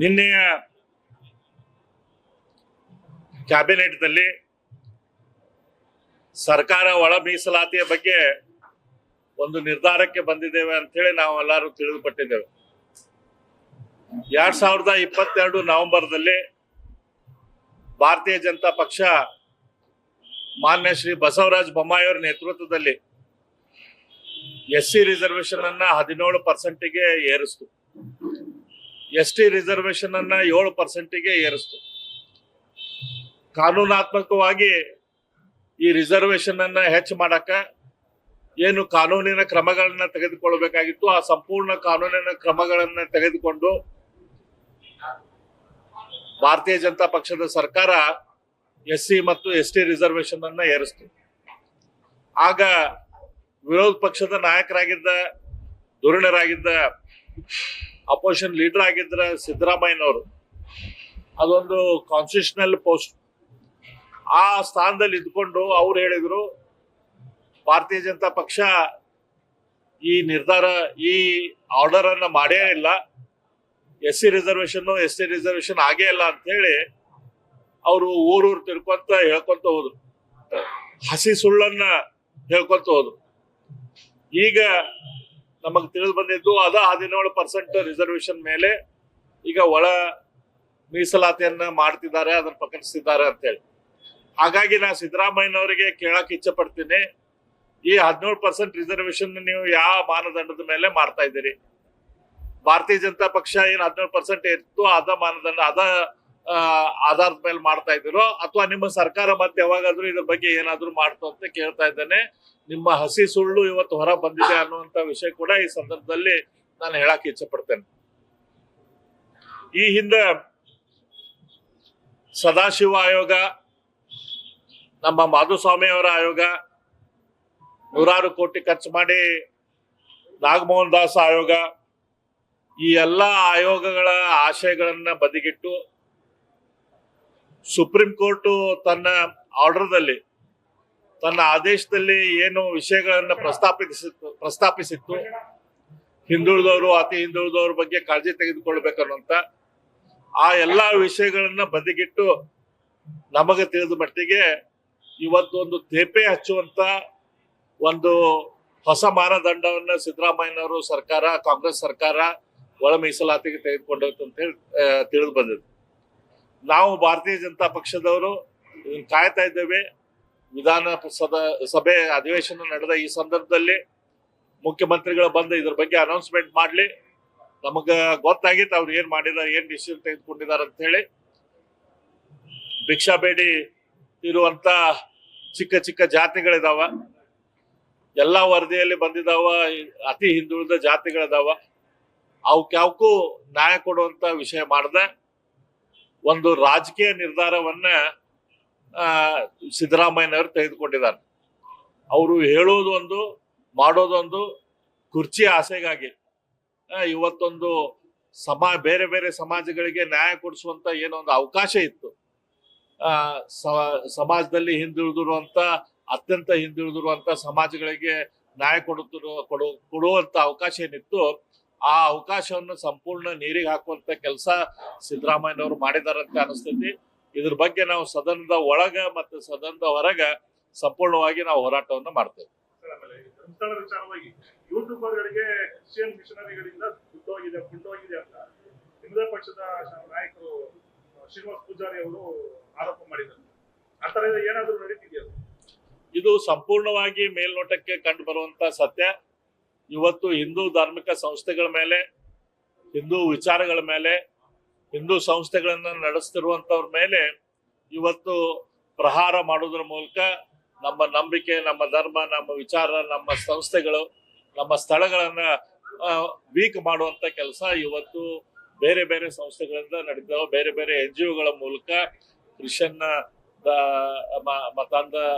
ನಿನ್ನೆಯ ಕ್ಯಾಬಿನೆಟ್ನಲ್ಲಿ ಸರ್ಕಾರ ಒಳ ಮೀಸಲಾತಿಯ ಬಗ್ಗೆ ಒಂದು ನಿರ್ಧಾರಕ್ಕೆ ಬಂದಿದ್ದೇವೆ ಅಂತ ಹೇಳಿ ನಾವು ಎಲ್ಲರೂ ತಿಳಿದುಪಟ್ಟಿದ್ದೇವೆ. ಎರಡ್ ಸಾವಿರದ ಇಪ್ಪತ್ತೆರಡು ನವೆಂಬರ್ದಲ್ಲಿ ಭಾರತೀಯ ಜನತಾ ಪಕ್ಷ ಮಾನ್ಯ ಶ್ರೀ ಬಸವರಾಜ ಬೊಮ್ಮಾಯಿಯವರ ನೇತೃತ್ವದಲ್ಲಿ ಎಸ್ ಸಿ ರಿಸರ್ವೇಶನ್ ಅನ್ನ ಹದಿನೇಳು ಪರ್ಸೆಂಟಿಗೆ ಏರಿಸ್ತು. ಎಸ್ ಟಿ ರಿಸರ್ವೇಶನ್ ಅನ್ನ ಏಳು ಪರ್ಸೆಂಟಿಗೆ ಏರಿಸ್ತು. ಕಾನೂನಾತ್ಮಕವಾಗಿ ಈ ರಿಸರ್ವೇಶನ್ ಅನ್ನ ಹೆಚ್ಚು ಮಾಡಕ ಏನು ಕಾನೂನಿನ ಕ್ರಮಗಳನ್ನ ತೆಗೆದುಕೊಳ್ಳಬೇಕಾಗಿತ್ತು ಆ ಸಂಪೂರ್ಣ ಕಾನೂನಿನ ಕ್ರಮಗಳನ್ನ ತೆಗೆದುಕೊಂಡು ಭಾರತೀಯ ಜನತಾ ಪಕ್ಷದ ಸರ್ಕಾರ ಎಸ್ ಸಿ ಮತ್ತು ಎಸ್ ಟಿ ರಿಸರ್ವೇಶನ್ ಅನ್ನ ಏರಿಸ್ತು. ಆಗ ವಿರೋಧ ಪಕ್ಷದ ನಾಯಕರಾಗಿದ್ದ, ಧುರೀಣರಾಗಿದ್ದ ಅಪೋಸಿಷನ್ ಲೀಡರ್ ಆಗಿದ್ರೆ ಸಿದ್ದರಾಮಯ್ಯನವರು, ಅದೊಂದು ಕಾನ್ಸ್ಟಿಟ್ಯೂಷನಲ್ ಪೋಸ್ಟ್ ಆ ಸ್ಥಾನದಲ್ಲಿ ಇದ್ಕೊಂಡು ಅವ್ರು ಹೇಳಿದ್ರು, ಭಾರತೀಯ ಜನತಾ ಪಕ್ಷ ಈ ನಿರ್ಧಾರ, ಈ ಆರ್ಡರ್ ಅನ್ನ ಮಾಡೇ ಇಲ್ಲ. S C reservation S C reservation ಆಗೇ ಇಲ್ಲ ಅಂತ ಹೇಳಿ ಅವರು ಊರೂರು ತಿರ್ಕೊಂತ ಹೇಳ್ಕೊಂತ ಹೋದ್ರು. ಹಸಿ ಸುಳ್ಳನ್ನ ಹೇಳ್ಕೊಂತ ಹೋದ್ರು. ಈಗ ನಮಗ್ ತಿಳಿದು ಬಂದಿದ್ದು ಅದ ಹದಿನೇಳು ಪರ್ಸೆಂಟ್ ರಿಸರ್ವೇಶನ್ ಮೇಲೆ ಈಗ ಒಳ ಮೀಸಲಾತಿಯನ್ನ ಮಾಡ್ತಿದ್ದಾರೆ, ಅದನ್ನ ಪ್ರಕಟಿಸಿದ್ದಾರೆ ಅಂತ ಹೇಳಿ ಹಾಗಾಗಿ ನಾ ಸಿದ್ದರಾಮಯ್ಯನವರಿಗೆ ಕೇಳಕ್ ಇಚ್ಛೆ ಪಡ್ತೀನಿ. ಈ ಹದಿನೇಳು ಪರ್ಸೆಂಟ್ ರಿಸರ್ವೇಶನ್ ನೀವು ಯಾವ ಮಾನದಂಡದ ಮೇಲೆ ಮಾಡ್ತಾ ಇದ್ದೀರಿ? ಭಾರತೀಯ ಜನತಾ ಪಕ್ಷ ಏನು ಹದಿನೇಳು ಪರ್ಸೆಂಟ್ ಇತ್ತು ಅದ ಮಾನದಂಡ, ಅದ ಆಧಾರದ ಮೇಲೆ ಮಾಡ್ತಾ ಇದ್ದೀರೋ ಅಥವಾ ನಿಮ್ಮ ಸರ್ಕಾರ ಮತ್ತೆ ಯಾವಾಗಾದ್ರೂ ಇದ್ರ ಬಗ್ಗೆ ಏನಾದ್ರೂ ಮಾಡ್ತು ಅಂತ ಕೇಳ್ತಾ ಇದ್ದೇನೆ. ನಿಮ್ಮ ಹಸಿ ಸುಳ್ಳು ಇವತ್ತು ಹೊರ ಬಂದಿದೆ ಅನ್ನುವಂತ ವಿಷಯ ಕೂಡ ಈ ಸಂದರ್ಭದಲ್ಲಿ ನಾನು ಹೇಳಕ್ ಇಚ್ಛೆ ಪಡ್ತೇನೆ ಈ ಹಿಂದೆ ಸದಾಶಿವ ಆಯೋಗ, ನಮ್ಮ ಮಾಧುಸ್ವಾಮಿ ಅವರ ಆಯೋಗ, ನೂರಾರು ಕೋಟಿ ಖರ್ಚು ಮಾಡಿ ನಾಗಮೋಹನ್ ದಾಸ್ ಆಯೋಗ, ಈ ಎಲ್ಲ ಆಯೋಗಗಳ ಆಶಯಗಳನ್ನ ಬದಿಗಿಟ್ಟು ಸುಪ್ರೀಂ ಕೋರ್ಟ್ ತನ್ನ ಆರ್ಡರ್ದಲ್ಲಿ, ತನ್ನ ಆದೇಶದಲ್ಲಿ ಏನು ವಿಷಯಗಳನ್ನ ಪ್ರಸ್ತಾಪಿಸಿತ್ತು ಪ್ರಸ್ತಾಪಿಸಿತ್ತು. ಹಿಂದುಳಿದವರು, ಅತಿ ಹಿಂದುಳಿದವ್ರ ಬಗ್ಗೆ ಕಾಳಜಿ ತೆಗೆದುಕೊಳ್ಬೇಕನ್ನುವಂತ ಆ ಎಲ್ಲಾ ವಿಷಯಗಳನ್ನ ಬದಿಗಿಟ್ಟು ನಮಗೆ ತಿಳಿದ ಮಟ್ಟಿಗೆ ಇವತ್ತು ಒಂದು ತೇಪೆ ಹಚ್ಚುವಂತ ಒಂದು ಹೊಸ ಮಾನದಂಡವನ್ನು ಸಿದ್ದರಾಮಯ್ಯನವರು ಸರ್ಕಾರ, ಕಾಂಗ್ರೆಸ್ ಸರ್ಕಾರ ಒಳ ಮೀಸಲಾತಿಗೆ ತೆಗೆದುಕೊಂಡು ಅಂತ ಹೇಳಿ ತಿಳಿದು ಬಂದಿದೆ. ನಾವು ಭಾರತೀಯ ಜನತಾ ಪಕ್ಷದವರು ಕಾಯ್ತಾ ಇದ್ದೇವೆ. ವಿಧಾನ ಸಭೆ ಅಧಿವೇಶನ ನಡೆದ ಈ ಸಂದರ್ಭದಲ್ಲಿ ಮುಖ್ಯಮಂತ್ರಿಗಳು ಬಂದು ಇದ್ರ ಬಗ್ಗೆ ಅನೌನ್ಸ್ಮೆಂಟ್ ಮಾಡಲಿ. ನಮಗ ಗೊತ್ತಾಗಿತ್ತು ಅವ್ರು ಏನ್ ಮಾಡಿದ್ದಾರೆ ಏನ್ ಡಿಸಿಷನ್ ತೆಗೆದುಕೊಂಡಿದ್ದಾರೆ ಅಂತ ಹೇಳಿ. ಭಿಕ್ಷಾ ಬೇಡಿ ಇರುವಂತ ಚಿಕ್ಕ ಚಿಕ್ಕ ಜಾತಿಗಳಿದಾವ. ಎಲ್ಲಾ ವರದಿಯಲ್ಲಿ ಬಂದಿದಾವ, ಅತಿ ಹಿಂದುಳಿದ ಜಾತಿಗಳಿದಾವ. ಅವಕ್ಯಾವಕ್ಕೂ ನ್ಯಾಯ ಕೊಡುವಂತ ವಿಷಯ ಮಾಡದೆ. ಒಂದು ರಾಜಕೀಯ ನಿರ್ಧಾರವನ್ನ ಸಿದ್ದರಾಮಯ್ಯನವರು ತೆಗೆದುಕೊಂಡಿದ್ದಾರೆ. ಅವರು ಹೇಳೋದು ಒಂದು ಮಾಡೋದೊಂದು ಕುರ್ಚಿ ಆಸೆಗಾಗಿ. ಇವತ್ತೊಂದು ಸಮಾ, ಬೇರೆ ಬೇರೆ ಸಮಾಜಗಳಿಗೆ ನ್ಯಾಯ ಕೊಡಿಸುವಂತ ಏನೋ ಒಂದು ಅವಕಾಶ ಇತ್ತು. ಆ ಸಮಾಜದಲ್ಲಿ ಹಿಂದುಳಿದಿರುವಂತ, ಅತ್ಯಂತ ಹಿಂದುಳಿದಿರುವಂತ ಸಮಾಜಗಳಿಗೆ ನ್ಯಾಯ ಕೊಡುತ್ತಿರುವ, ಕೊಡು, ಕೊಡುವಂತ ಅವಕಾಶ ಏನಿತ್ತು ಆ ಅವಕಾಶವನ್ನು ಸಂಪೂರ್ಣ ನೀರಿಗೆ ಹಾಕುವಂತ ಕೆಲಸ ಸಿದ್ದರಾಮಯ್ಯನವರು ಮಾಡಿದಾರಂತ ಅನಿಸ್ತೈತಿ. ಇದ್ರ ಬಗ್ಗೆ ನಾವು ಸದನದ ಒಳಗ ಮತ್ತು ಸದನದ ಹೊರಗ ಸಂಪೂರ್ಣವಾಗಿ ನಾವು ಹೋರಾಟವನ್ನು ಮಾಡ್ತೇವೆ. ಯೂಟ್ಯೂಬರ್ಗಳಿಗೆ ಕ್ರಿಶ್ಚಿಯನ್ ಮಿಷನರಿಗಳಿಂದ ದುಡ್ಡೋಗಿದೆ ಫುಡ್ಡೋಗಿದೆ ಅಂತ ನಿಮ್ಮದೇ ಪಕ್ಷದ ನಾಯಕರು ಶ್ರೀನಿವಾಸ್ ಪೂಜಾರಿ ಅವರು ಆರೋಪ ಮಾಡಿದ್ದಾರೆ. ಆ ತರ ಏನಾದ್ರು ನಡೀತಿದೆಯಾ? ಇದು ಸಂಪೂರ್ಣವಾಗಿ ಮೇಲ್ನೋಟಕ್ಕೆ ಕಂಡು ಬರುವಂತ ಸತ್ಯ. ಇವತ್ತು ಹಿಂದೂ ಧಾರ್ಮಿಕ ಸಂಸ್ಥೆಗಳ ಮೇಲೆ, ಹಿಂದೂ ವಿಚಾರಗಳ ಮೇಲೆ, ಹಿಂದೂ ಸಂಸ್ಥೆಗಳನ್ನ ನಡೆಸ್ತಿರುವಂತವ್ರ ಮೇಲೆ ಇವತ್ತು ಪ್ರಹಾರ ಮಾಡೋದ್ರ ಮೂಲಕ ನಮ್ಮ ನಂಬಿಕೆ, ನಮ್ಮ ಧರ್ಮ, ನಮ್ಮ ವಿಚಾರ, ನಮ್ಮ ಸಂಸ್ಥೆಗಳು, ನಮ್ಮ ಸ್ಥಳಗಳನ್ನ ವೀಕ್ ಮಾಡುವಂತ ಕೆಲಸ ಇವತ್ತು ಬೇರೆ ಬೇರೆ ಸಂಸ್ಥೆಗಳಿಂದ ನಡೆದಿದ್ದಾವೆ ಬೇರೆ ಬೇರೆ ಎನ್ ಜಿ ಮೂಲಕ ಕ್ರಿಶ್ಚಿಯನ್ ಮತಾಂಧ